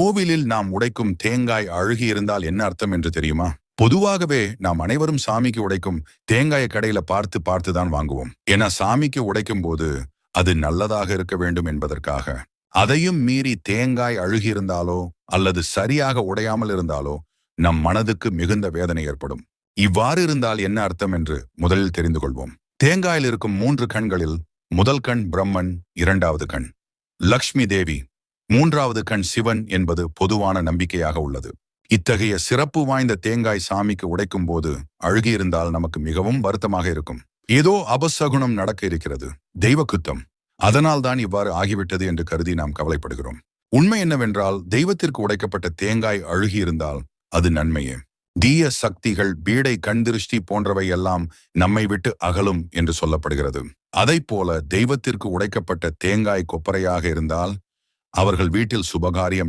கோவிலில் நாம் உடைக்கும் தேங்காய் அழுகி இருந்தால் என்ன அர்த்தம் என்று தெரியுமா? பொதுவாகவே நாம் அனைவரும் சாமிக்கு உடைக்கும் தேங்காயை கடையில பார்த்து பார்த்து தான் வாங்குவோம். ஏன்னா சாமிக்கு உடைக்கும் போது அது நல்லதாக இருக்க வேண்டும் என்பதற்காக. அதையும் மீறி தேங்காய் அழுகி இருந்தாலோ அல்லது சரியாக உடையாமல் இருந்தாலோ நம் மனதுக்கு மிகுந்த வேதனை ஏற்படும். இவ்வாறு இருந்தால் என்ன அர்த்தம் என்று முதலில் தெரிந்து கொள்வோம். தேங்காயில் இருக்கும் மூன்று கண்களில் முதல் கண் பிரம்மன் இரண்டாவது கண். லக்ஷ்மி தேவி மூன்றாவது கண் சிவன் என்பது பொதுவான நம்பிக்கையாக உள்ளது. இத்தகைய சிறப்பு வாய்ந்த தேங்காய் சாமிக்கு உடைக்கும் போது அழுகியிருந்தால் நமக்கு மிகவும் வருத்தமாக இருக்கும். ஏதோ அபசகுணம் நடக்க இருக்கிறது. தெய்வ குத்தம். அதனால் தான் இவ்வாறு ஆகிவிட்டது என்று கருதி நாம் கவலைப்படுகிறோம். உண்மை என்னவென்றால் தெய்வத்திற்கு உடைக்கப்பட்ட தேங்காய் அழுகியிருந்தால் அது நன்மையே. தீய சக்திகள் பீடை கண்திருஷ்டி போன்றவை எல்லாம் நம்மை விட்டு அகலும் என்று சொல்லப்படுகிறது. அதைப் போல தெய்வத்திற்கு உடைக்கப்பட்ட தேங்காய் கொப்பரையாக இருந்தால் அவர்கள் வீட்டில் சுபகாரியம்